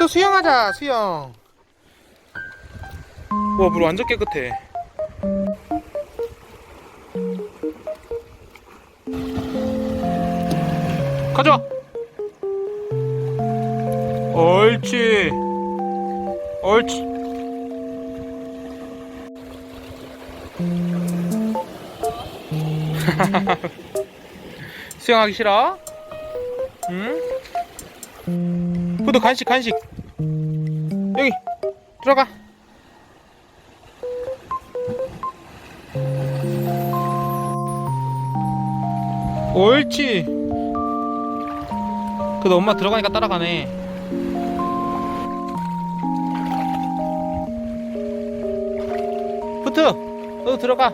또 수영하자 수영. 와물 완전 깨끗해. 가져와 옳지 옳지 수영하기 싫어? 응? 후드 간식 간식. 여기 들어가. 옳지. 그래도 엄마 들어가니까 따라가네. 푸트 너도 들어가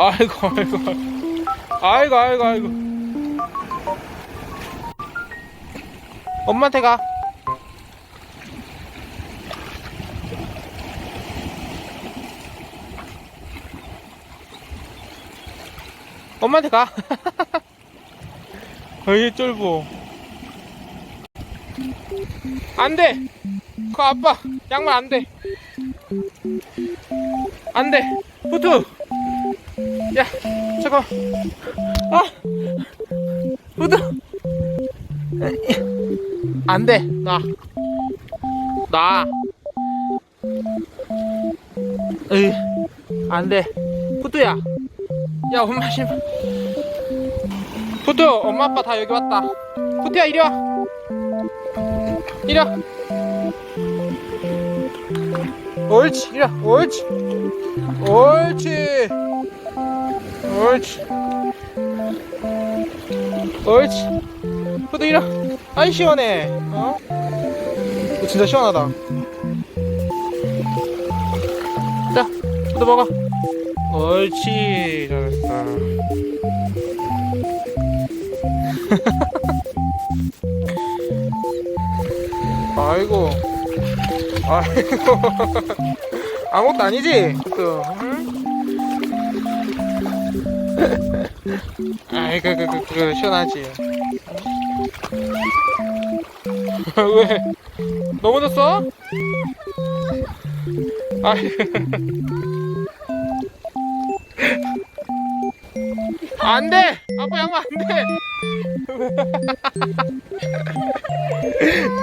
아이고 아이고 아이고 아이고 아이고. 엄마한테 가. 엄마한테 가. 어이 쫄보. 안돼. 그 아빠 양말 안돼. 안돼. 부투 야, 잠깐. 아, 우드. 안 돼, 나. 나. 에이, 안 돼. 푸드야. 야, 엄마 심. 푸드, 엄마 아빠 다 여기 왔다. 푸드야, 이리 와. 이리 와. 옳지, 이리 와. 옳지. 옳지. 옳지. 옳지. 포도 이라. 아이 시원해. 어? 진짜 시원하다. 자 포도 먹어. 옳지. 잘했다. 아이고. 아이고. 아무것도 아니지? 또. 응? 아이 그그그 그 시원하지. 왜? 넘어졌어? 아이. 안 돼! 아빠 양말 안 돼!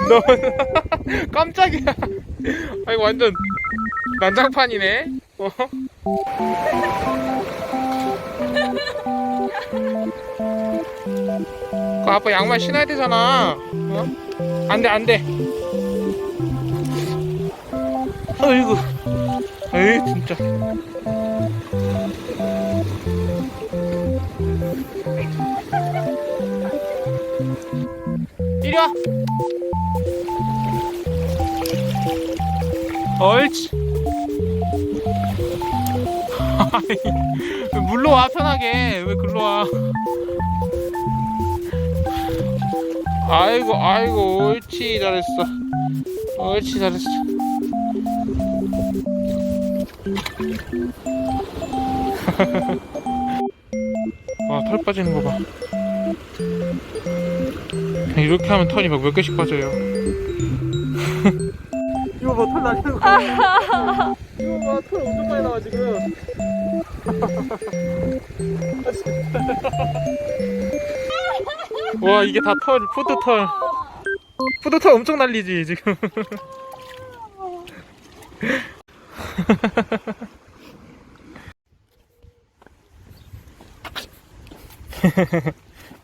너무 깜짝이야. 아이 완전 난장판이네. 어? 그 아빠 양말 신어야 되잖아. 어? 안 돼, 안 돼. 어이구. 에이, 진짜. 이리 와. 아이, 물로 와, 편하게. 왜 글로 와. 아이고 아이고 옳지 잘했어. 옳지 잘했어. 아털 빠지는 거봐. 이렇게 하면 털이 막 몇 개씩 빠져요. 이거 봐털 나지는 거 이거 봐털 엄청 많이 나와 지금 와 이게 다 털, 푸드털. 푸드털 엄청 날리지 지금.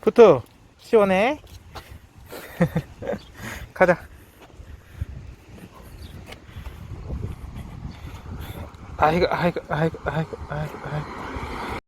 푸드 시원해? 가자. 아이고 아이고 아이고 아이고 아이고 아이고